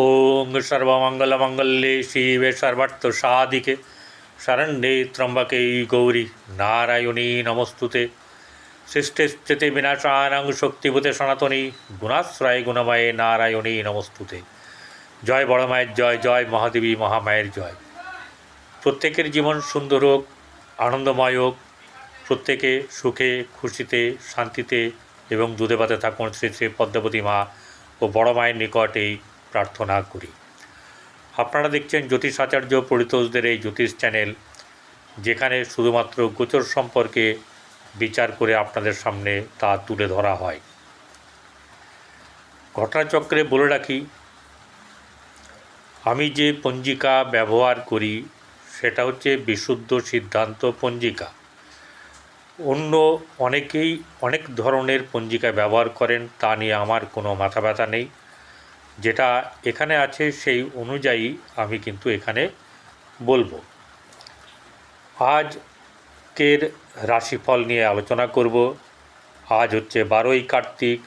ওং সর্বমঙ্গলমঙ্গলে শিবে সর্বার্থ সাধিকে শরণ্যে ত্রম্বকে গৌরী নারায়ণী নমস্তুতে সৃষ্টে স্থিতি বিনাশানাং শক্তিভূতে সনাতনী গুণাশ্রয় গুণময়ে নারায়ণী নমস্তুতে জয় বড় মায়ের জয় জয় মহাদেবী মহামায়ের জয় প্রত্যেকের জীবন সুন্দর হোক আনন্দময় হোক প্রত্যেকে সুখে খুশিতে শান্তিতে এবং দুধে পাতে থাকুন শ্রী শ্রী পদ্মাবতী মা ও বড় মায়ের নিকট এই প্রার্থনা করি। আপনারা দেখছেন জ্যোতিষ আচার্য পরিতোষদের এই জ্যোতিষ চ্যানেল, যেখানে শুধুমাত্র গোচর সম্পর্কে বিচার করে আপনাদের সামনে তা তুলে ধরা হয়। ঘটনাচক্রে বলে রাখি, আমি যে পঞ্জিকা ব্যবহার করি, সেটা হচ্ছে বিশুদ্ধ সিদ্ধান্ত পঞ্জিকা। অন্য অনেকেই অনেক ধরনের পঞ্জিকা ব্যবহার করেন, তা নিয়ে আমার কোনো মাথা ব্যথা নেই। যেটা এখানে আছে সেই অনুযায়ী আমি কিন্তু এখানে বলব। আজকের রাশিফল নিয়ে আলোচনা করব। আজ হচ্ছে বারোই কার্তিক,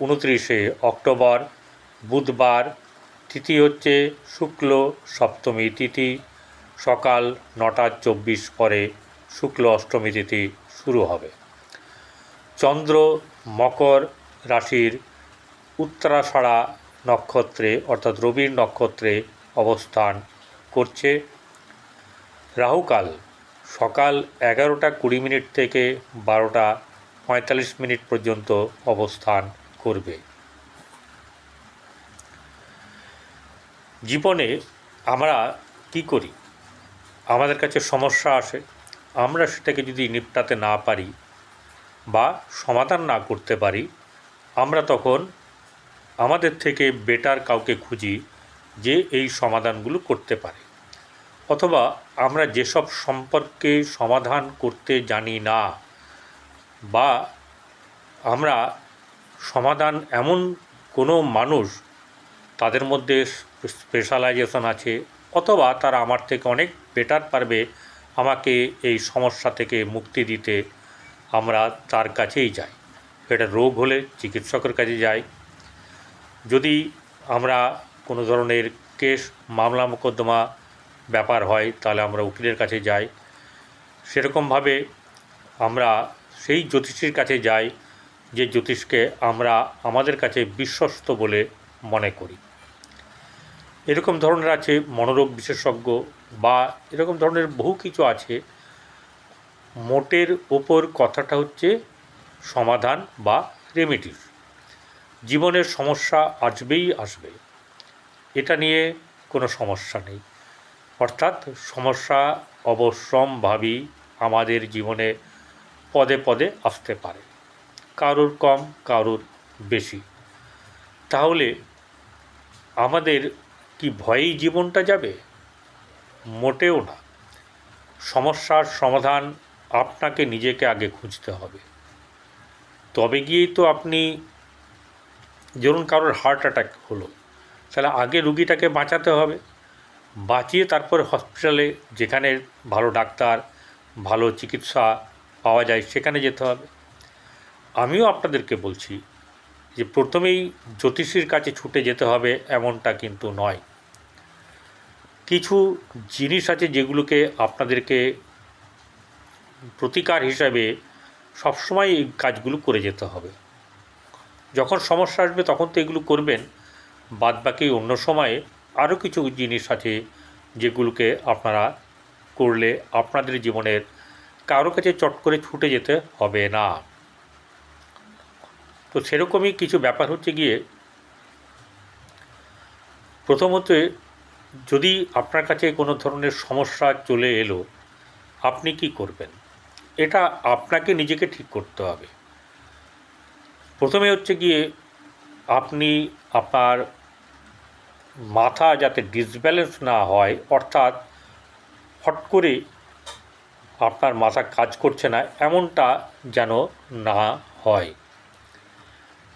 উনত্রিশে অক্টোবর, বুধবার তিথি হচ্ছে শুক্ল সপ্তমী তিথি। সকাল নটা চব্বিশ পরে শুক্ল অষ্টমী তিথি শুরু হবে। চন্দ্র মকর রাশির উত্তরাষাঢ়া নক্ষত্রে, অর্থাৎ রবির নক্ষত্রে অবস্থান করছে। রাহুকাল সকাল এগারোটা কুড়ি মিনিট থেকে বারোটা পঁয়তাল্লিশ মিনিট পর্যন্ত অবস্থান করবে। জীবনে আমরা কি করি? আমাদের কাছে সমস্যা আসে। আমরা সেটাকে যদি নিপটাতে না পারি বা সমাধান না করতে পারি, আমরা তখন আমাদের থেকে বেটার কাউকে খুঁজি যে এই সমাধানগুলো করতে পারে। অথবা আমরা যেসব সম্পর্কে সমাধান করতে জানি না বা আমরা সমাধান এমন কোনো মানুষ তাদের মধ্যে স্পেশালাইজেশন আছে অথবা তারা আমার থেকে অনেক বেটার পারবে আমাকে এই সমস্যা থেকে মুক্তি দিতে আমরা তার কাছেই যাই। এটা রোগ হলে চিকিৎসকের কাছে যাই যদি আমরা কোনো ধরনের কেস, মামলা মোকদ্দমা ব্যাপার হয়, তাহলে আমরা উকিলের কাছে যাই। সেরকমভাবে আমরা সেই জ্যোতিষীর কাছে যাই, যে জ্যোতিষকে আমরা আমাদের কাছে বিশ্বস্ত বলে মনে করি। এরকম ধরনের আছে মনোরোগ বিশেষজ্ঞ বা এরকম ধরনের বহু কিছু আছে। মোটের ওপর কথাটা হচ্ছে সমাধান বা রেমিডিস জীবনের সমস্যা আসবেই আসবে। এটা নিয়ে কোনো সমস্যা নেই। অর্থাৎ সমস্যা অবশ্যম্ভাবী আমাদের জীবনে পদে পদে আসতে পারে। কারোর কম, কারোর বেশি। তাহলে আমাদের কি ভয়েই জীবনটা যাবে? মোটেও না। সমস্যার সমাধান আপনাকে নিজেকে আগে খুঁজতে হবে। তবে গিয়েই তো আপনি ধরুন কারোর হার্ট অ্যাটাক হলো, তাহলে আগে রুগীটাকে বাঁচাতে হবে। বাঁচিয়ে তারপরে হসপিটালে যেখানে ভালো ডাক্তার, ভালো চিকিৎসা পাওয়া যায় সেখানে যেতে হবে। আমিও আপনাদেরকে বলছি যে প্রথমেই জ্যোতিষীর কাছে ছুটে যেতে হবে এমনটা কিন্তু নয়। কিছু জিনিস আছে যেগুলোকে আপনাদেরকে প্রতিকার হিসাবে সবসময় এই কাজগুলো করে যেতে হবে। যখন সমস্যা আসবে তখন তো এগুলো করবেন। বাদ বাকি অন্য সময়ে আরও কিছু জিনিস আছে যেগুলোকে আপনারা করলে আপনাদের জীবনের কারও কাছে চট করে ছুটে যেতে হবে না। তো সেরকমই কিছু ব্যাপার হচ্ছে গিয়ে, প্রথমত যদি আপনার কাছে কোনো ধরনের সমস্যা চলে এলো, আপনি কি করবেন? এটা আপনাকে নিজেকে ঠিক করতে হবে। প্রথমে হচ্ছে গিয়ে আপনি আপনার মাথা যাতে ডিসব্যালেন্স না হয়, অর্থাৎ হট করে আপনার মাথা কাজ করছে না, এমনটা যেন না হয়।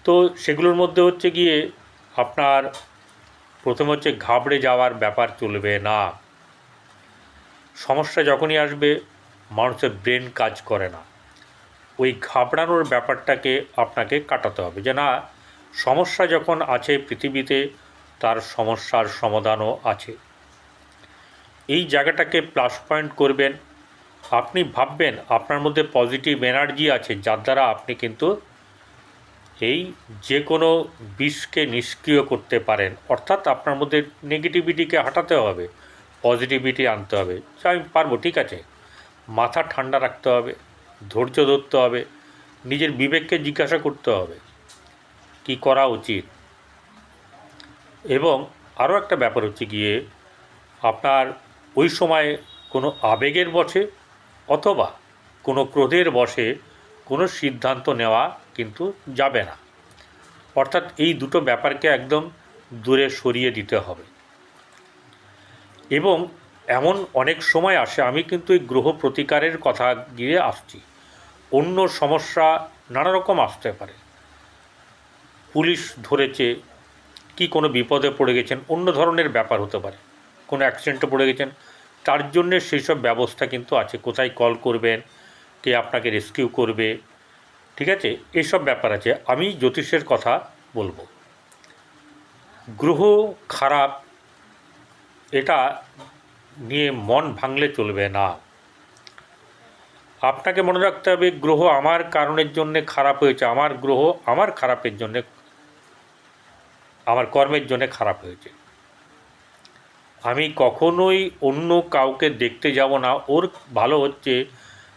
তো সেগুলোর মধ্যে হচ্ছে গিয়ে আপনার প্রথমে হচ্ছে ঘাবড়ে যাওয়ার ব্যাপার চলবে না। সমস্যা যখনই আসবে, মানুষের ব্রেন কাজ করে না। ওই ঘাবড়ানোর ব্যাপারটাকে আপনাকে কাটাতে হবে যে না, সমস্যা যখন আছে পৃথিবীতে, তার সমস্যার সমাধানও আছে। এই জায়গাটাকে প্লাস পয়েন্ট করবেন। আপনি ভাববেন আপনার মধ্যে পজিটিভ এনার্জি আছে, যার দ্বারা আপনি কিন্তু এই যে কোনো বিষকে নিষ্ক্রিয় করতে পারেন। অর্থাৎ আপনার মধ্যে নেগেটিভিটিকে হাঁটাতে হবে পজিটিভিটি আনতে হবে। আমি পারব, ঠিক আছে। মাথা ঠান্ডা রাখতে হবে। ধৈর্য ধরতে হবে, নিজের বিবেককে জিজ্ঞাসা করতে হবে, কি করা উচিত। এবং আরও একটা ব্যাপার হচ্ছে গিয়ে, আপনার ওই সময়ে কোনো আবেগের বসে অথবা কোনো ক্রোধের বসে কোনো সিদ্ধান্ত নেওয়া কিন্তু যাবে না। অর্থাৎ এই দুটো ব্যাপারকে একদম দূরে সরিয়ে দিতে হবে। এবং এমন অনেক সময় আসে, আমি কিন্তু এই গ্রহ প্রতিকারের কথা গিয়ে আসছি। অন্য সমস্যা নানা রকম আসতে পারে। পুলিশ ধরেছে, কি কোনো বিপদে পড়ে গেছেন, অন্য ধরনের ব্যাপার হতে পারে। কোনো অ্যাক্সিডেন্টে পড়ে গেছেন, তার জন্যে সেই সব ব্যবস্থা কিন্তু আছে। কোথায় কল করবেন, কে আপনাকে রেস্কিউ করবে, ঠিক আছে? এইসব ব্যাপার আছে। আমি জ্যোতিষের কথা বলব। গ্রহ খারাপ, এটা নিয়ে মন ভাঙলে চলবে না। আপনাকে মনে রাখতে হবে, গ্রহ আমার কারণের জন্যে খারাপ হয়েছে। আমার গ্রহ আমার খারাপের জন্যে, আমার কর্মের জন্যে খারাপ হয়েছে। আমি কখনোই অন্য কাউকে দেখতে যাব না। ওর ভালো হচ্ছে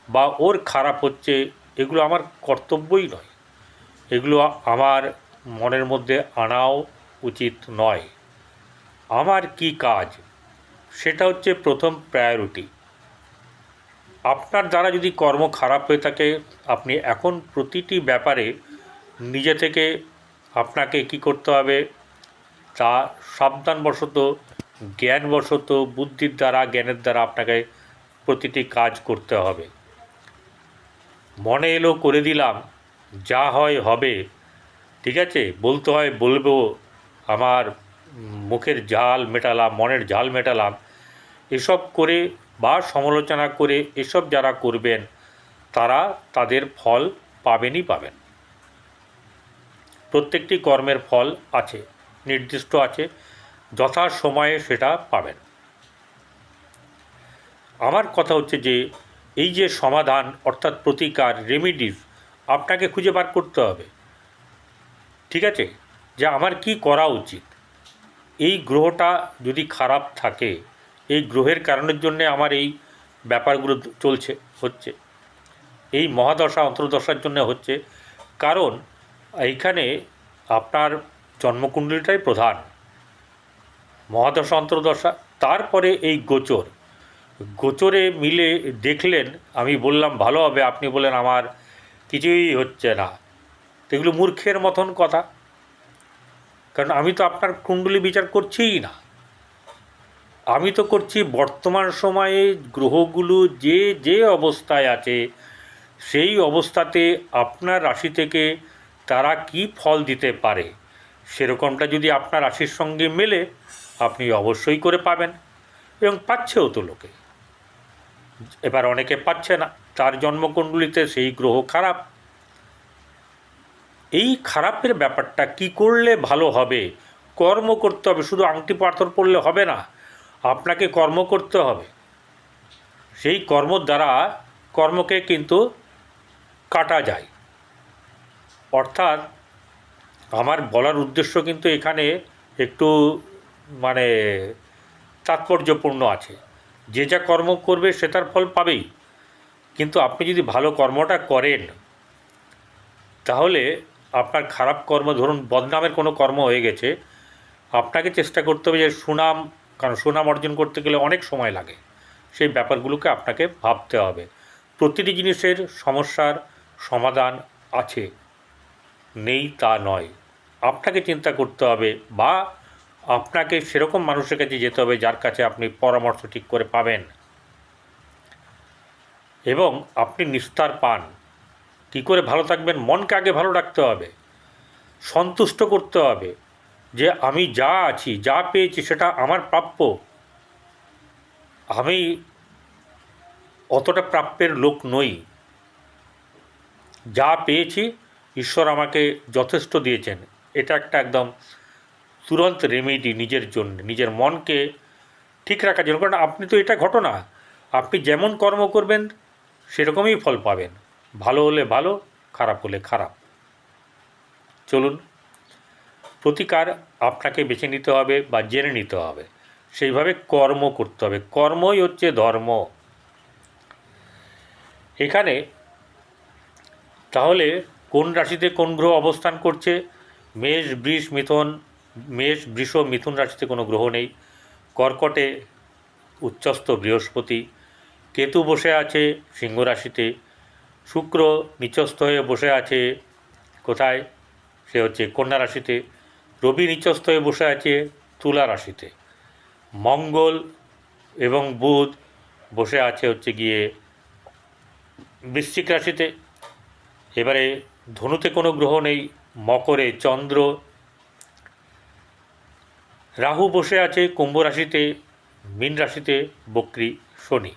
বা ওর খারাপ হচ্ছে, এগুলো আমার কর্তব্যই নয়। এগুলো আমার মনের মধ্যে আনাও উচিত নয়। আমার কি কাজ? সেটা হচ্ছে প্রথম প্রায়োরিটি আপনার দ্বারা যদি কর্ম খারাপ হয়ে থাকে, আপনি এখন প্রতিটি ব্যাপারে নিজে থেকে আপনাকে কি করতে হবে? তা সাবধানবশত, জ্ঞানবশত, বুদ্ধির দ্বারা, জ্ঞানের দ্বারা আপনাকে প্রতিটি কাজ করতে হবে। মনে এলো করে দিলাম, যা হয় হবে, ঠিক আছে? বলতে হয়, বলব, আমার মুখের ঝাল মেটালাম, মনের ঝাল মেটালাম এসব করে বা সমালোচনা করে এসব যারা করবেন, তারা তাদের ফল পাবেনই পাবেন। প্রত্যেকটি কর্মের ফল আছে, নির্দিষ্ট আছে যথা সময়ে সেটা পাবেন। আমার কথা হচ্ছে যে, এই যে সমাধান অর্থাৎ প্রতিকার রেমিডিস আপনাকে খুঁজে বার করতে হবে। ঠিক আছে? যে আমার কি করা উচিত? এই গ্রহটা যদি খারাপ থাকে এই গ্রহের কারণের জন্যে আমার এই ব্যাপারগুলো চলছে, হচ্ছে। এই মহাদশা, অন্তর্দশার জন্য হচ্ছে। কারণ এইখানে আপনার জন্মকুণ্ডলীটাই প্রধান। মহাদশা, অন্তর্দশা, তারপরে এই গোচর। গোচরে মিলে দেখলেন, আমি বললাম, ভালো হবে, আপনি বলেন আমার কিছুই হচ্ছে না। এগুলো মূর্খের মতন কথা। কারণ আমি তো আপনার কুণ্ডলী বিচার করছিই না। আমি তো করছি বর্তমান সময়ে গ্রহগুলো যে যে অবস্থায় আছে, সেই অবস্থাতে আপনার রাশি থেকে তারা কি ফল দিতে পারে? সেরকমটা যদি আপনার রাশির সঙ্গে মেলে, আপনি অবশ্যই করে পাবেন এবং পাচ্ছেও তো লোকে। এবার অনেকে পাচ্ছে না, তার জন্মকুণ্ডলিতে সেই গ্রহ খারাপ। এই খারাপের ব্যাপারটা কি করলে ভালো হবে? কর্ম করতে হবে, শুধু আংটি পাথর পড়লে হবে না। আপনাকে কর্ম করতে হবে। সেই কর্ম দ্বারা কর্মকে কিন্তু কাটা যায়। অর্থাৎ আমার বলার উদ্দেশ্য কিন্তু এখানে একটু মানে তাৎপর্যপূর্ণ আছে। যে যা কর্ম করবে সে তার ফল পাবেই। কিন্তু আপনি যদি ভালো কর্মটা করেন, তাহলে আপনার খারাপ কর্ম, ধরুন বদনামের কোনো কর্ম হয়ে গেছে, আপনাকে চেষ্টা করতে হবে যে সুনাম কারণ সুনাম অর্জন করতে গেলে অনেক সময় লাগে। সেই ব্যাপারগুলোকে আপনাকে ভাবতে হবে। প্রতিটি জিনিসের সমস্যার সমাধান আছে। নেই তা নয়। আপনাকে চিন্তা করতে হবে বা আপনাকে সেরকম মানুষের কাছে যেতে হবে যার কাছে আপনি পরামর্শ ঠিক করে পাবেন। এবং আপনি নিস্তার পান। কী করে ভালো থাকবেন? মনকে আগে ভালো রাখতে হবে। সন্তুষ্ট করতে হবে। যে আমি যা আছি, যা পেয়েছি সেটা আমার প্রাপ্য। আমি অতটা প্রাপ্যের লোক নই। যা পেয়েছি, ঈশ্বর আমাকে যথেষ্ট দিয়েছেন। এটা একটা একদম তুরন্ত রেমেডি নিজের জন্য, নিজের মনকে ঠিক রাখার জন্য। কারণ আপনি তো এটা ঘটনা। আপনি যেমন কর্ম করবেন, সেরকমই ফল পাবেন। ভালো হলে ভালো, খারাপ হলে খারাপ। চলুন। প্রতিকার আপনাকে বেছে নিতে হবে বা জেনে নিতে হবে। সেইভাবে কর্ম করতে হবে। কর্মই হচ্ছে ধর্ম। এখানে তাহলে কোন রাশিতে কোন গ্রহ অবস্থান করছে? মেষ, বৃষ, মিথুন, মেষ, বৃষ, মিথুন রাশিতে কোনো গ্রহ নেই। কর্কটে উচ্চস্থ বৃহস্পতি। কেতু বসে আছে সিংহ রাশিতে। শুক্র নিচস্থ হয়ে বসে আছে। কোথায়? সে হচ্ছে কন্যা রাশিতে। রবি নিচস্থ হয়ে বসে আছে তুলা রাশিতে। মঙ্গল এবং বুধ বসে আছে হচ্ছে গিয়ে বৃশ্চিক রাশিতে। এবারে ধনুতে কোনো গ্রহ নেই, মকরে চন্দ্র। রাহু বসে আছে কুম্ভ রাশিতে, মীন রাশিতে বক্রী শনি।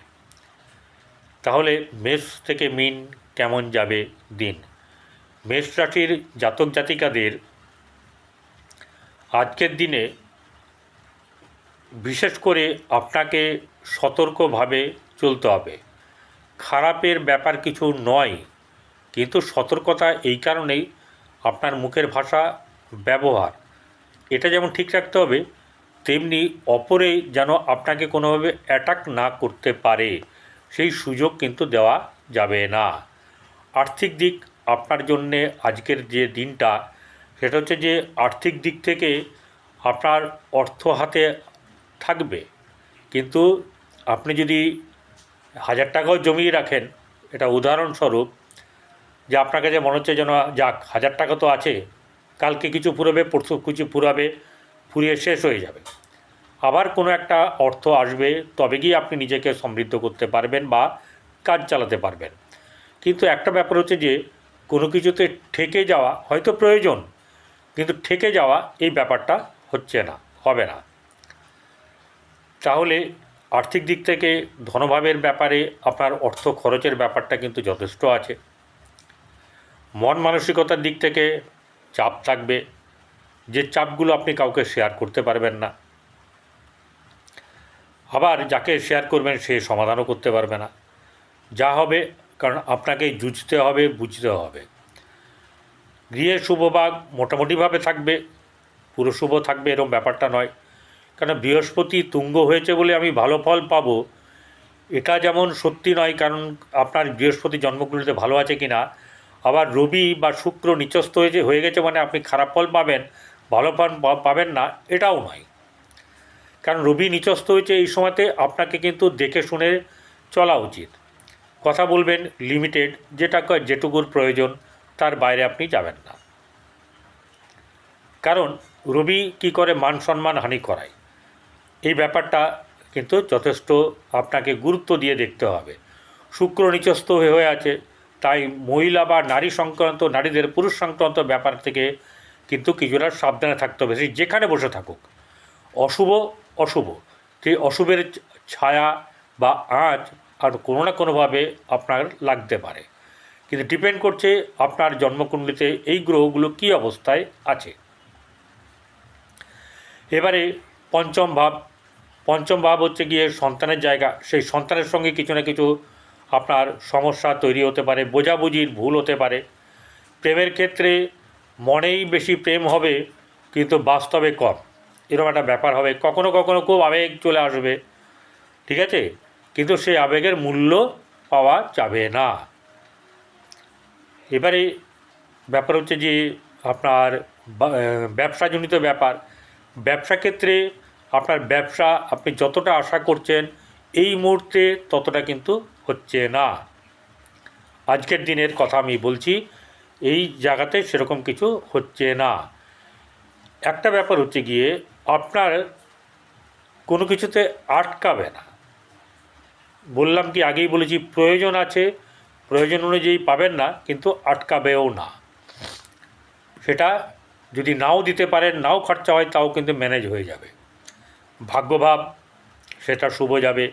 তাহলে মেষ থেকে মিন কেমন যাবে দিন? মেষ রাশির জাতক জাতিকাদের আজকের দিনে বিশেষ করে আপনাকে সতর্কভাবে চলতে হবে। খারাপের ব্যাপার কিছু নয়, কিন্তু সতর্কতা এই কারণেই আপনার মুখের ভাষা, ব্যবহার, এটা যেমন ঠিক রাখতে হবে, তেমনি অপরে যেন আপনাকে কোনোভাবে অ্যাটাক না করতে পারে, সেই সুযোগ কিন্তু দেওয়া যাবে না। আর্থিক দিক আপনার জন্যে আজকের যে দিনটা সেটা হচ্ছে যে আর্থিক দিক থেকে আপনার অর্থ হাতে থাকবে। কিন্তু আপনি যদি হাজার টাকাও জমিয়ে রাখেন, এটা উদাহরণস্বরূপ যে আপনার কাছে মনে হচ্ছে যেন, যাক, হাজার টাকা তো আছে, কালকে কিছু ফুরবে পরশু কিছু পুরাবে ফুরিয়ে শেষ হয়ে যাবে। আবার কোনো একটা অর্থ আসবে, তবে গিয়ে আপনি নিজেকে সমৃদ্ধ করতে পারবেন বা কাজ চালাতে পারবেন। কিন্তু একটা ব্যাপার হচ্ছে যে, কোনো কিছুতে ঠেকে যাওয়া হয়তো প্রয়োজন কিন্তু ঠেকে যাওয়া এই ব্যাপারটা হচ্ছে না, হবে না। তাহলে আর্থিক দিক থেকে ধনভাবের ব্যাপারে আপনার অর্থ খরচের ব্যাপারটা কিন্তু যথেষ্ট আছে। মন মানসিকতার দিক থেকে চাপ থাকবে, যে চাপগুলো আপনি কাউকে শেয়ার করতে পারবেন না। আবার যাকে শেয়ার করবেন সে সমাধানও করতে পারবে না। যা হবে, কারণ আপনাকে জুঝতে হবে, বুঝতে হবে। গৃহে শুভভাগ মোটামুটিভাবে থাকবে, পুরো শুভ থাকবে এরকম ব্যাপারটা নয়। কারণ বৃহস্পতি তুঙ্গ হয়েছে বলে আমি ভালো ফল পাবো, এটা যেমন সত্যি নয়, কারণ আপনার বৃহস্পতি জন্মকুণ্ডলিতে ভালো আছে কি না আবার রবি বা শুক্র নিচস্থ হয়েছে, হয়ে গেছে মানে আপনি খারাপ ফল পাবেন, ভালো ফল পাবেন না, এটাও নয়। কারণ রবি নিচস্থ হয়েছে এই সময়তে আপনাকে কিন্তু দেখে শুনে চলা উচিত। কথা বলবেন লিমিটেড যেটা যেটুকুর প্রয়োজন। তার বাইরে আপনি যাবেন না। কারণ রবি কি করে মান সম্মান হানি করায়, এই ব্যাপারটা কিন্তু যথেষ্ট আপনাকে গুরুত্ব দিয়ে দেখতে হবে। শুক্র নিচস্থ হয়ে হয়ে আছে, তাই মহিলা বা নারী সংক্রান্ত, নারীদের পুরুষ সংক্রান্ত ব্যাপার থেকে কিন্তু কিছুটা সাবধানে থাকতে হবে। সেই যেখানে বসে থাকুক, অশুভ অশুভ সেই অশুভের ছায়া বা আঁচ আর কোনো না কোনোভাবে আপনার লাগতে পারে। কিন্তু ডিপেন্ড করছে আপনার জন্মকুণ্ডলিতে এই গ্রহগুলো কী অবস্থায় আছে। এবারে পঞ্চম ভাব পঞ্চম ভাব হচ্ছে গিয়ে সন্তানের জায়গা। সেই সন্তানের সঙ্গে কিছু না কিছু আপনার সমস্যা তৈরি হতে পারে, বোঝাবুঝির ভুল হতে পারে। প্রেমের ক্ষেত্রে মনেই বেশি প্রেম হবে, কিন্তু বাস্তবে কম। এরকম একটা ব্যাপার হবে। কখনো কখনো খুব আবেগ চলে আসবে, ঠিক আছে? কিন্তু সেই আবেগের মূল্য পাওয়া যাবে না। এবারে ব্যাপার হচ্ছে যে আপনার ব্যবসাজনিত ব্যাপার। ব্যবসা ক্ষেত্রে আপনার ব্যবসা আপনি যতটা আশা করছেন, এই মুহূর্তে ততটা কিন্তু হচ্ছে না। আজকের দিনের কথা আমি বলছি, এই জায়গাতে সেরকম কিছু হচ্ছে না। একটা ব্যাপার হচ্ছে গিয়ে, আপনার কোনো কিছুতে আটকাবে না। বললাম কি আগেই বলেছি, প্রয়োজন আছে প্রয়োজন অনুযায়ী পাবেন না, কিন্তু আটকাবেও না। সেটা যদি নাও দিতে পারেন, নাও খরচা হয়, তাও কিন্তু ম্যানেজ হয়ে যাবে। ভাগ্যভাব, সেটা শুভ যাবে।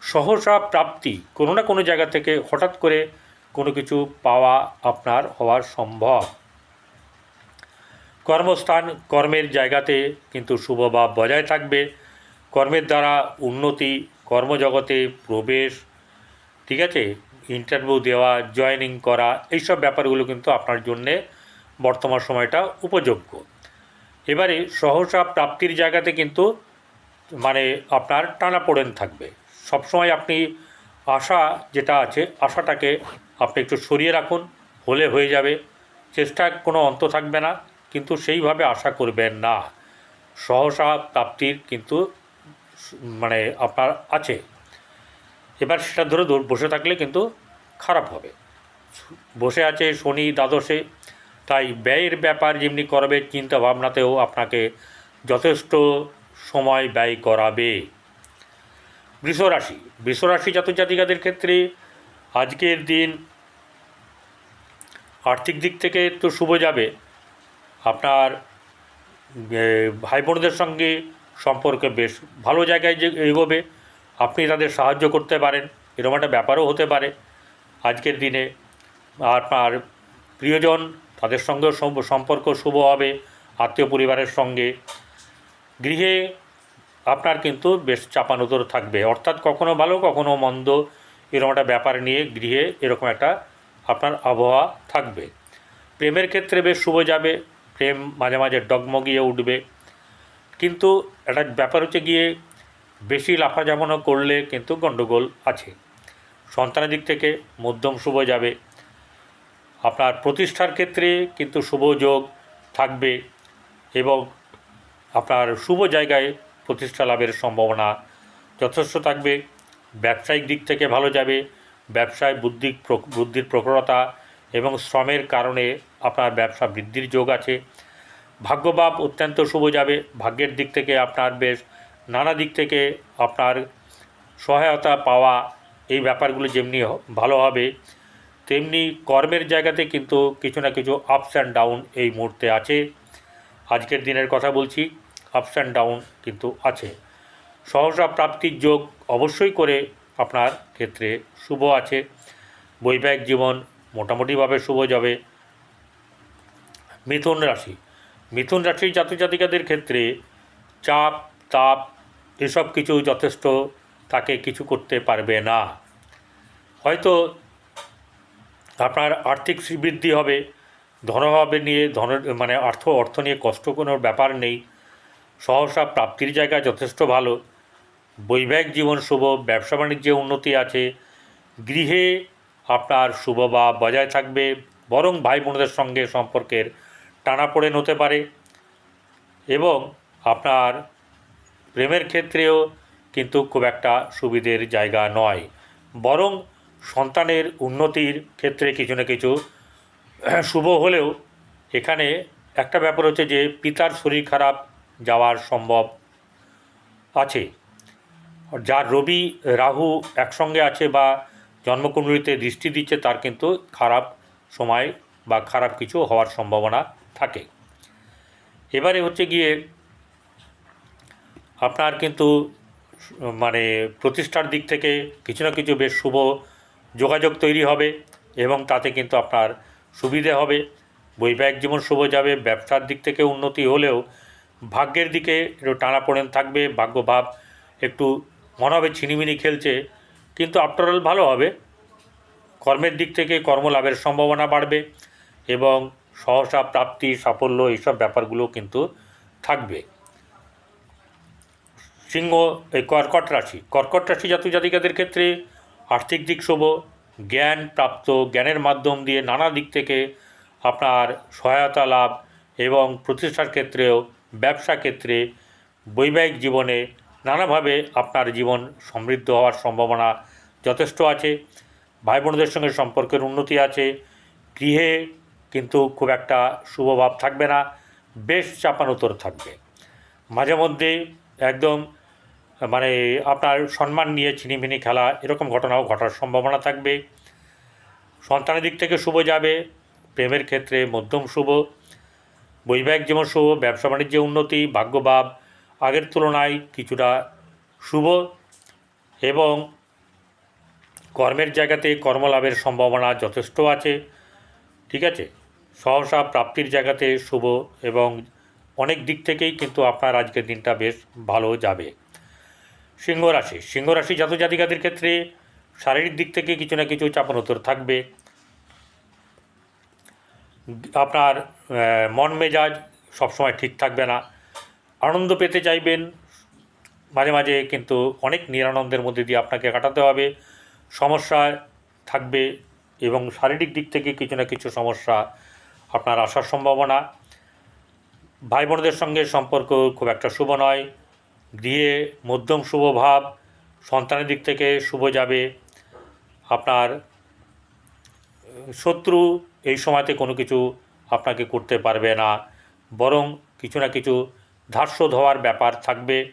সহসা প্রাপ্তি কোনো না কোনো জায়গা থেকে হঠাৎ করে কোনো কিছু পাওয়া আপনার হওয়া সম্ভব। কর্মস্থান, কর্মের জায়গাতে কিন্তু শুভ শুভভাব বজায় থাকবে। কর্মের দ্বারা উন্নতি, কর্মজগতে প্রবেশ, ঠিক আছে? ইন্টারভিউ দেওয়া জয়েনিং করা, এইসব ব্যাপারগুলো কিন্তু আপনার জন্যে বর্তমান সময়টা উপযোগ্য। এবারে সহসা প্রাপ্তির জায়গাতে কিন্তু মানে আপনার টানাপোড়েন থাকবে। সবসময় আপনি আশা যেটা আছে, আশাটাকে আপনি একটু সরিয়ে রাখুন, হলে হয়ে যাবে। চেষ্টার কোনো অন্ত থাকবে না, কিন্তু সেইভাবে আশা করবেন না। সহসা প্রাপ্তির কিন্তু মানে আপনার আছে। এবার সেটা ধরে বসে থাকলে কিন্তু খারাপ হবে। বসে আছে শনি, দ্বাদশে, তাই ব্যয়ের ব্যাপার যেমনি করবে চিন্তা ভাবনাতেও আপনাকে যথেষ্ট সময় ব্যয় করাবে। বৃষরাশি বৃষরাশি জাতক জাতিকাদের ক্ষেত্রে আজকের দিন আর্থিক দিক থেকে তো শুভ যাবে। আপনার ভাই বোনদের সঙ্গে সম্পর্ক বেশ ভালো জায়গায় যে এগোবে। আপনি তাদের সাহায্য করতে পারেন। এরকম একটা ব্যাপারও হতে পারে। আজকের দিনে আপনার প্রিয়জন তাদের সঙ্গেও সম্পর্ক শুভ হবে আত্মীয় পরিবারের সঙ্গে। গৃহে আপনার কিন্তু বেশ চাপানোতর থাকবে। অর্থাৎ কখনো ভালো, কখনো মন্দ এরকম একটা ব্যাপার নিয়ে গৃহে এরকম একটা আপনার আবহাওয়া থাকবে। প্রেমের ক্ষেত্রে বেশ শুভ যাবে। প্রেম মাঝে মাঝে ডগমগিয়ে উঠবে। কিন্তু একটা ব্যাপার হচ্ছে গিয়ে বেশি লাফাজামানো করলে কিন্তু গণ্ডগোল আছে। সন্তানের দিক থেকে মধ্যম শুভ যাবে। আপনার প্রতিষ্ঠার ক্ষেত্রে কিন্তু শুভ যোগ থাকবে এবং আপনার শুভ জায়গায় প্রতিষ্ঠা লাভের সম্ভাবনা যথেষ্ট থাকবে। ব্যবসায়িক দিক থেকে ভালো যাবে। ব্যবসায় বুদ্ধি বুদ্ধির প্রখরতা এবং শ্রমের কারণে আপনার ব্যবসা বৃদ্ধির যোগ আছে। ভাগ্যভাব অত্যন্ত শুভ যাবে। ভাগ্যের দিক থেকে আপনার বেশ নানা দিক থেকে আপনার সহায়তা পাওয়া এই ব্যাপারগুলো যেমনি ভালো হবে, তেমনি কর্মের জায়গাতে কিন্তু কিছু না কিছু আপস অ্যান্ড ডাউন এই মুহূর্তে আছে। আজকের দিনের কথা বলছি আপস অ্যান্ড ডাউন কিন্তু আছে। সহসা প্রাপ্তির যোগ অবশ্যই করে আপনার ক্ষেত্রে শুভ আছে। বৈবাহিক জীবন মোটামুটিভাবে শুভ যাবে। মিথুন রাশি, মিথুন রাশির জাতক জাতিকাদের ক্ষেত্রে চাপ, তাপ এসব কিছু যথেষ্ট তাকে কিছু করতে পারবে না। হয়তো আপনার আর্থিক বৃদ্ধি হবে, ধনভাবে নিয়ে, ধন মানে অর্থ অর্থ নিয়ে কষ্ট কোনো ব্যাপার নেই। সহসা প্রাপ্তির জায়গা যথেষ্ট ভালো। বৈবাহিক জীবন শুভ, ব্যবসা বাণিজ্যে উন্নতি আছে। গৃহে আপনার শুভ বা বজায় থাকবে, বরং ভাই বোনদের সঙ্গে সম্পর্কের টানাপোড়েন হতে পারে এবং আপনার প্রেমের ক্ষেত্রেও কিন্তু খুব একটা সুবিধের জায়গা নয়। বরং সন্তানের উন্নতির ক্ষেত্রে কিছু না কিছু শুভ হলেও এখানে একটা ব্যাপার হচ্ছে যে পিতার শরীর খারাপ যাওয়ার সম্ভব আছে। যার রবি রাহু একসঙ্গে আছে বা জন্মকুণ্ডলিতে দৃষ্টি দিচ্ছে, তার কিন্তু খারাপ সময় বা খারাপ কিছু হওয়ার সম্ভাবনা থাকে। এবারে হচ্ছে গিয়ে আপনার কিন্তু মানে প্রতিষ্ঠার দিক থেকে কিছু না কিছু বেশ শুভ যোগাযোগ তৈরি হবে এবং তাতে কিন্তু আপনার সুবিধে হবে। বৈবাহিক জীবন শুভ যাবে, ব্যবসার দিক থেকে উন্নতি হলেও ভাগ্যের দিকে একটু টানাপোড়েন থাকবে ভাগ্যভাব একটু মনে হবে ছিনিমিনি খেলছে, কিন্তু আফটারঅল ভালো হবে। কর্মের দিক থেকে কর্মলাভের সম্ভাবনা বাড়বে এবং সহসা প্রাপ্তি, সাফল্য এইসব ব্যাপারগুলো কিন্তু থাকবে। সিংহ, এই কর্কট রাশি। কর্কট রাশি জাতক জাতিকাদের ক্ষেত্রে আর্থিক দিক শুভ, জ্ঞান প্রাপ্ত, জ্ঞানের মাধ্যম দিয়ে নানা দিক থেকে আপনার সহায়তা লাভ এবং প্রতিষ্ঠার ক্ষেত্রেও, ব্যবসা ক্ষেত্রে, বৈবাহিক জীবনে নানাভাবে আপনার জীবন সমৃদ্ধ হওয়ার সম্ভাবনা যথেষ্ট আছে। ভাই বোনদের সঙ্গে সম্পর্কের উন্নতি আছে। গৃহে কিন্তু খুব একটা শুভভাব থাকবে না। বেশ চাপানোতর থাকবে। মাঝে মধ্যে একদম মানে আপনার সম্মান নিয়ে ছিনিমিনি খেলা, এরকম ঘটনাও ঘটার সম্ভাবনা থাকবে। সন্তানের দিক থেকে শুভ যাবে, প্রেমের ক্ষেত্রে মধ্যম শুভ, বৈবাহিক জীবন শুভ, ব্যবসা বাণিজ্যে উন্নতি ভাগ্যভাব আগের তুলনায় কিছুটা শুভ এবং কর্মের জায়গাতে কর্মলাভের সম্ভাবনা যথেষ্ট আছে, ঠিক আছে? সহসা প্রাপ্তির জায়গাতে শুভ এবং অনেক দিক থেকেই কিন্তু আপনার আজকের দিনটা বেশ ভালো যাবে। সিংহ রাশি। সিংহ রাশি জাতক জাতিকাদের ক্ষেত্রে শারীরিক দিক থেকে কিছু না কিছু চাপানোতর থাকবে। আপনার মন মেজাজ সবসময় ঠিক থাকবে না। আনন্দ পেতে চাইবেন। মাঝে মাঝে কিন্তু অনেক নিরানন্দের মধ্যে দিয়ে আপনাকে কাটাতে হবে। সমস্যা থাকবে এবং শারীরিক দিক থেকে কিছু না কিছু সমস্যা আপনার আসার সম্ভাবনা। ভাই বোনদের সঙ্গে সম্পর্ক খুব একটা শুভ নয়। গৃহে মধ্যম শুভ ভাব, সন্তানের দিক থেকে শুভ যাবে। আপনার, শত্রু এই সময়তে কোনো কিছু আপনাকে করতে পারবে না। বরং কিছু না কিছু ধার্যদ হওয়ার ব্যাপার থাকবে।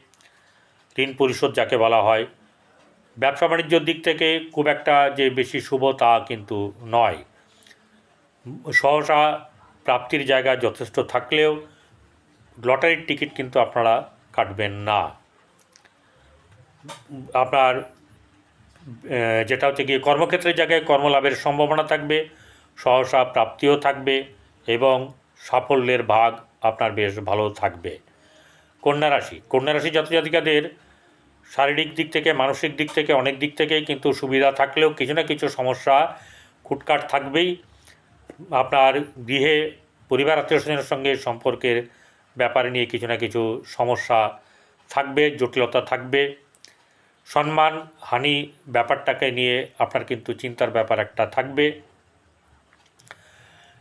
ঋণ পরিশোধ যাকে বলা হয়। ব্যবসা বাণিজ্যর দিক থেকে খুব একটা যে বেশি শুভ তা কিন্তু নয়। সহসা প্রাপ্তির জায়গা যথেষ্ট থাকলেও লটারির টিকিট কিন্তু আপনারা কাটবেন না। আপনার যেটা হচ্ছে গিয়ে কর্মক্ষেত্রের জায়গায় কর্মলাভের সম্ভাবনা থাকবে, সহসা প্রাপ্তিও থাকবে এবং সাফল্যের ভাগ আপনার বেশ ভালো থাকবে। কন্যা রাশি কন্যা রাশি জাতজাতিকাদের শারীরিক দিক থেকে, মানসিক দিক থেকে, অনেক দিক থেকে কিন্তু সুবিধা থাকলেও কিছু না কিছু সমস্যা খুটকাট থাকবেই। আপনার গৃহে পরিবার আত্মীয় স্বজনের সঙ্গে সম্পর্কের ব্যাপারে নিয়ে কিছু না কিছু সমস্যা থাকবে, জটিলতা থাকবে। সম্মান, হানি ব্যাপারটাকে নিয়ে আপনার কিন্তু চিন্তার ব্যাপার একটা থাকবে।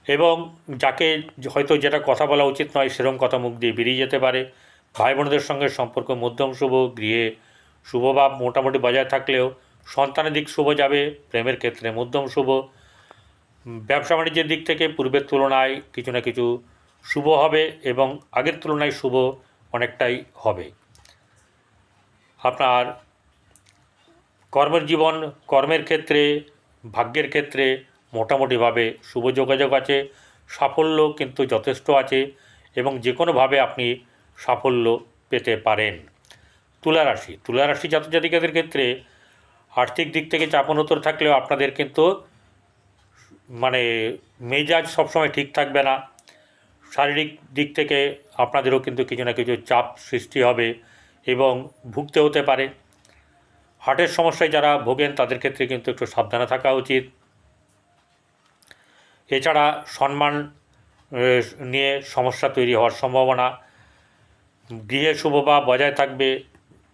এবং যাকে হয়তো যেটা কথা বলা উচিত নয় সেরকম কথা মুখ দিয়ে বেরিয়ে যেতে পারে। ভাই বোনদের সঙ্গে সম্পর্ক মধ্যম, শুভ, গৃহে শুভভাব মোটামুটি বজায় থাকলেও সন্তানের দিক শুভ যাবে, প্রেমের ক্ষেত্রে মধ্যম শুভ। ব্যবসা বাণিজ্যের দিক থেকে পূর্বের তুলনায় কিছু না কিছু শুভ হবে এবং আগের তুলনায় শুভ অনেকটাই হবে। আপনার কর্মের জীবন কর্মের ক্ষেত্রে, ভাগ্যের ক্ষেত্রে মোটামুটিভাবে শুভ যোগাযোগ আছে, সাফল্য কিন্তু যথেষ্ট আছে এবং যে কোনোভাবে আপনি সাফল্য পেতে পারেন। তুলা রাশি তুলা রাশি জাতজাতিকাদের ক্ষেত্রে আর্থিক দিক থেকে চাপনোত্তর থাকলেও আপনাদের কিন্তু মানে মেজাজ সবসময় ঠিক থাকবে না। শারীরিক দিক থেকে আপনাদেরও কিন্তু কিছু না কিছু চাপ সৃষ্টি হবে এবং ভুগতে হতে পারে। হার্টের সমস্যায় যারা ভোগেন, তাদের ক্ষেত্রে কিন্তু একটু সাবধানে থাকা উচিত। এছাড়া সম্মান নিয়ে সমস্যা তৈরি হওয়ার সম্ভাবনা। গৃহে শুভ বা বজায় থাকবে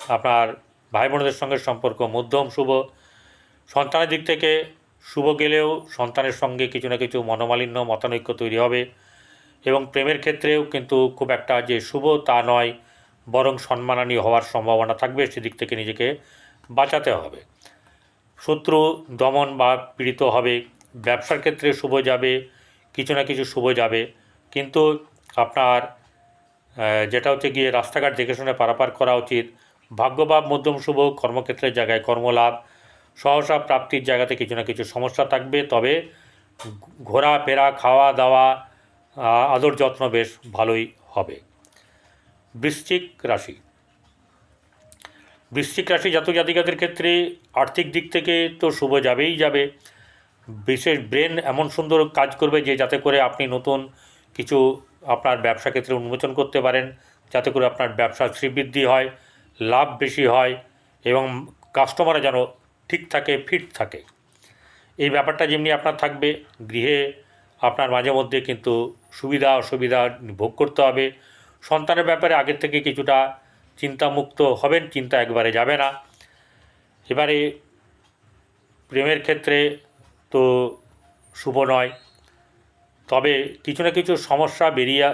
আপনার ভাই বোনদের সঙ্গে সম্পর্ক মধ্যম শুভ। সন্তানের দিক থেকে শুভ গেলেও সন্তানের সঙ্গে কিছু না কিছু মনোমালিন্য, মতানৈক্য তৈরি হবে। এবং প্রেমের ক্ষেত্রেও কিন্তু খুব একটা যে শুভ তা নয়, বরং সম্মানানি হওয়ার সম্ভাবনা থাকবে, সেদিক থেকে নিজেকে বাঁচাতে হবে। শত্রু দমন বা পীড়িত হবে, ব্যবসার ক্ষেত্রে শুভ যাবে, কিছু না কিছু শুভ যাবে, কিন্তু আপনার যেটা হচ্ছে গিয়ে রাস্তাঘাট দেখে শুনে পারাপার করা উচিত। ভাগ্যভাব মধ্যম শুভ, কর্মক্ষেত্রের জায়গায় কর্মলাভ, সহসা প্রাপ্তির জায়গাতে কিছু না কিছু সমস্যা থাকবে, তবে ঘোরাফেরা, খাওয়া দাওয়া আদর যত্ন বেশ ভালোই হবে। বৃশ্চিক রাশি। বৃশ্চিক রাশি জাতক জাতিকাদের ক্ষেত্রে আর্থিক দিক থেকে তো শুভ যাবেই যাবে। বিশেষ ব্রেন এমন সুন্দর কাজ করবে যে যাতে করে আপনি নতুন কিছু আপনার ব্যবসা ক্ষেত্রে উন্মোচন করতে পারেন, যাতে করে আপনার ব্যবসার শ্রীবৃদ্ধি হয়, লাভ বেশি হয় এবং কাস্টমাররা যেন ঠিক থাকে, ফিট থাকে। এই ব্যাপারটা যেমনি আপনার থাকবে, গৃহে আপনার মাঝে মধ্যে কিন্তু সুবিধা অসুবিধা ভোগ করতে হবে। সন্তানের ব্যাপারে আগের থেকে কিছুটা চিন্তামুক্ত হবেন, চিন্তা একবারে যাবে না। এবারে প্রেমের ক্ষেত্রে তো শুভ নয়। তবে কিছু না কিছু সমস্যা বেরিয়ে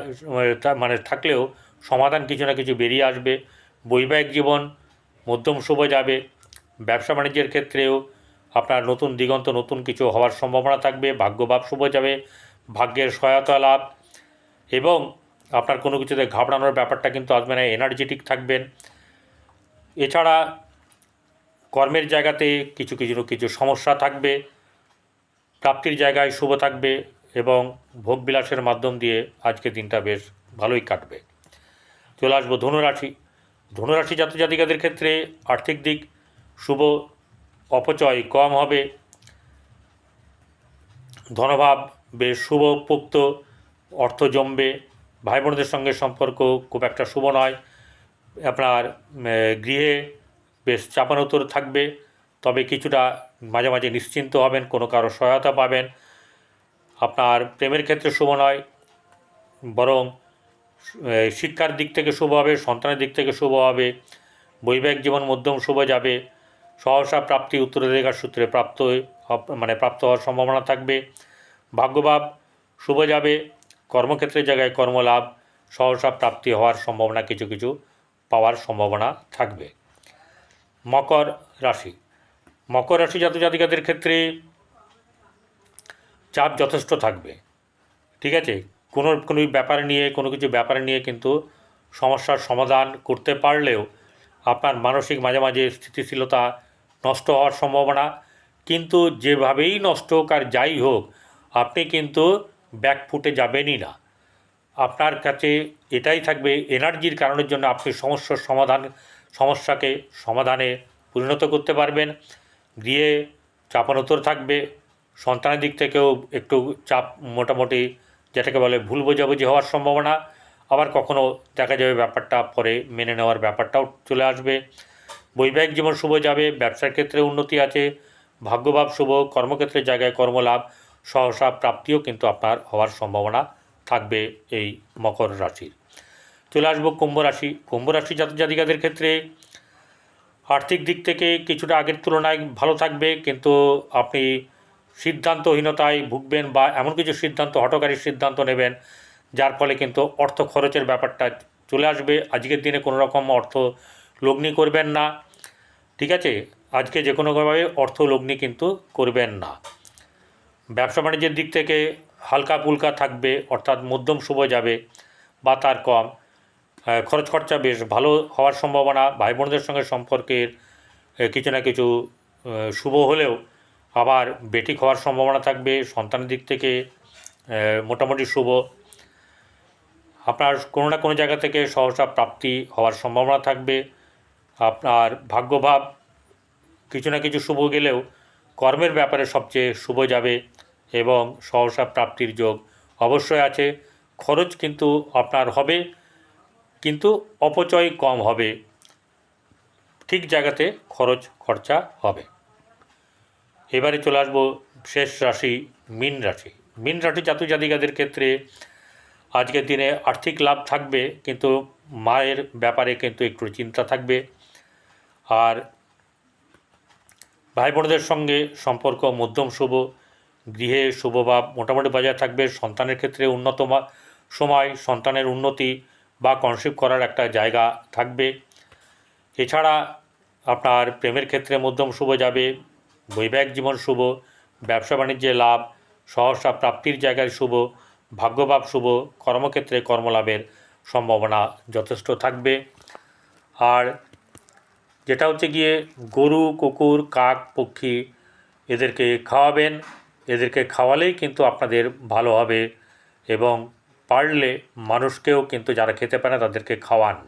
মানে থাকলেও সমাধান কিছু না কিছু বেরিয়ে আসবে। বৈবাহিক জীবন মধ্যম শুভ যাবে। ব্যবসা বাণিজ্যের ক্ষেত্রেও আপনার নতুন দিগন্ত, নতুন কিছু হওয়ার সম্ভাবনা থাকবে, ভাগ্যভাব শুভ যাবে। ভাগ্যের সহায়তা লাভ এবং আপনার কোনো কিছুতে ঘাবড়ানোর ব্যাপারটা কিন্তু আসবে না এনার্জেটিক থাকবেন। এছাড়া কর্মের জায়গাতে কিছু কিছু কিছু সমস্যা থাকবে, প্রাপ্তির জায়গায় শুভ থাকবে এবং ভোগবিলাসের মাধ্যম দিয়ে আজকে দিনটা বেশ ভালোই কাটবে। চলে আসব ধনুরাশি। ধনুরাশি জাতজাতিকাদের ক্ষেত্রে আর্থিক দিক শুভ, অপচয় কম হবে। ধনভাব বেশ শুভ পোক্ত অর্থ জমবে ভাই বোনদের সঙ্গে সম্পর্ক খুব একটা শুভ নয়। আপনার গৃহে বেশ চাপানোতর থাকবে, তবে কিছুটা মাঝে মাঝে নিশ্চিন্ত হবেন, কোনো কারও সহায়তা পাবেন। আপনার প্রেমের ক্ষেত্রে শুভ নয়, বরং শিক্ষার দিক থেকে শুভ হবে, সন্তানের দিক থেকে শুভ হবে, বৈবাহিক জীবন মধ্যম শুভ যাবে, সহসা প্রাপ্তি উত্তরাধিকার সূত্রে প্রাপ্ত মানে প্রাপ্ত হওয়ার সম্ভাবনা থাকবে। ভাগ্যভাব শুভ যাবে, কর্মক্ষেত্রের জায়গায় কর্মলাভ সহসা প্রাপ্তি হওয়ার সম্ভাবনা, কিছু কিছু পাওয়ার সম্ভাবনা থাকবে। মকর রাশি। মকর রাশি জাতক জাতিকাদের ক্ষেত্রে চাপ যথেষ্ট থাকবে। ঠিক আছে? কোনো কোনো ব্যাপার নিয়ে, কোনো কিছু ব্যাপার নিয়ে কিন্তু সমস্যার সমাধান করতে পারলেও আপনার মানসিক মাঝে মাঝে স্থিতিশীলতা নষ্ট হওয়ার সম্ভাবনা। কিন্তু যেভাবেই নষ্ট হোক আর যাই হোক আপনি কিন্তু ব্যাকফুটে যাবেনই না। আপনার কাছে এটাই থাকবে এনার্জির কারণের জন্য আপনি সমস্যার সমাধান, সমস্যাকে সমাধানে পরিণত করতে পারবেন। গৃহে চাপানোতর থাকবে। সন্তানের দিক থেকেও একটু চাপ মোটামুটি যেটাকে বলে ভুল বোঝাবুঝি হওয়ার সম্ভাবনা। আবার কখনো দেখা যাবে ব্যাপারটা পরে মেনে নেওয়ার ব্যাপারটাও চলে আসবে। বৈবাহিক জীবন শুভ যাবে, ব্যবসার ক্ষেত্রে উন্নতি আছে, ভাগ্যভাব শুভ, কর্মক্ষেত্রের জায়গায় কর্মলাভ সহসা প্রাপ্তিও কিন্তু আপনার হওয়ার সম্ভাবনা থাকবে এই মকর রাশির। চলে আসব কুম্ভ রাশি। কুম্ভ রাশি জাতক জাতিকাদের ক্ষেত্রে আর্থিক দিক থেকে কিছুটা আগের তুলনায় ভালো থাকবে, কিন্তু আপনি সিদ্ধান্তহীনতায় ভুগবেন বা এমন কিছু সিদ্ধান্ত হটকারী সিদ্ধান্ত নেবেন, যার ফলে কিন্তু অর্থ খরচের ব্যাপারটা চলে আসবে। আজকের দিনে কোনো রকম অর্থ লগ্নি করবেন না। ঠিক আছে? আজকে যে কোনোভাবে অর্থ লগ্নি কিন্তু করবেন না। ব্যবসা বাণিজ্যের দিক থেকে হালকা পুলকা থাকবে, অর্থাৎ মধ্যম শুভ যাবে বা তার কম। খরচ খরচা বেশ ভালো হওয়ার সম্ভাবনা। ভাই বোনদের সঙ্গে সম্পর্কের কিছু না কিছু শুভ হলেও আবার বেঠিক হওয়ার সম্ভাবনা থাকবে। সন্তানের দিক থেকে মোটামুটি শুভ। আপনার কোনো না কোনো জায়গা থেকে সহসা প্রাপ্তি হওয়ার সম্ভাবনা থাকবে। আপনার ভাগ্যভাব কিছু না কিছু শুভ গেলেও কর্মের ব্যাপারে সবচেয়ে শুভ যাবে। এবং সহসা প্রাপ্তির যোগ অবশ্যই আছে। খরচ কিন্তু আপনার হবে, কিন্তু অপচয় কম হবে। ঠিক জায়গাতে খরচ, খরচা হবে। এবারে চলে আসব শেষ রাশি, মিন রাশি। মিন রাশি জাতক জাতিকাদের ক্ষেত্রে আজকের দিনে আর্থিক লাভ থাকবে, কিন্তু মায়ের ব্যাপারে কিন্তু একটু চিন্তা থাকবে। আর ভাই বোনদের সঙ্গে সম্পর্ক মধ্যম শুভ গৃহে শুভভাব মোটামুটি বজায় থাকবে। সন্তানের ক্ষেত্রে উন্নত সময়, সন্তানের উন্নতি বা কনসিভ করার একটা জায়গা থাকবে। এছাড়া আপনার প্রেমের ক্ষেত্রে মধ্যম শুভ যাবে, বৈবাহিক জীবন শুভ, ব্যবসা বাণিজ্যে লাভ, সহসা প্রাপ্তির জায়গায় শুভ, ভাগ্যভাব শুভ, কর্মক্ষেত্রে কর্মলাভের সম্ভাবনা যথেষ্ট থাকবে। আর যেটা হচ্ছে গিয়ে গরু, কুকুর, কাক, পক্ষী এদেরকে খাওয়াবেন। এদেরকে খাওয়ালেই কিন্তু আপনাদের ভালো হবে এবং পারলে মানুষকেও কিন্তু যারা খেতে পারে না তাদেরকে খাওয়ান।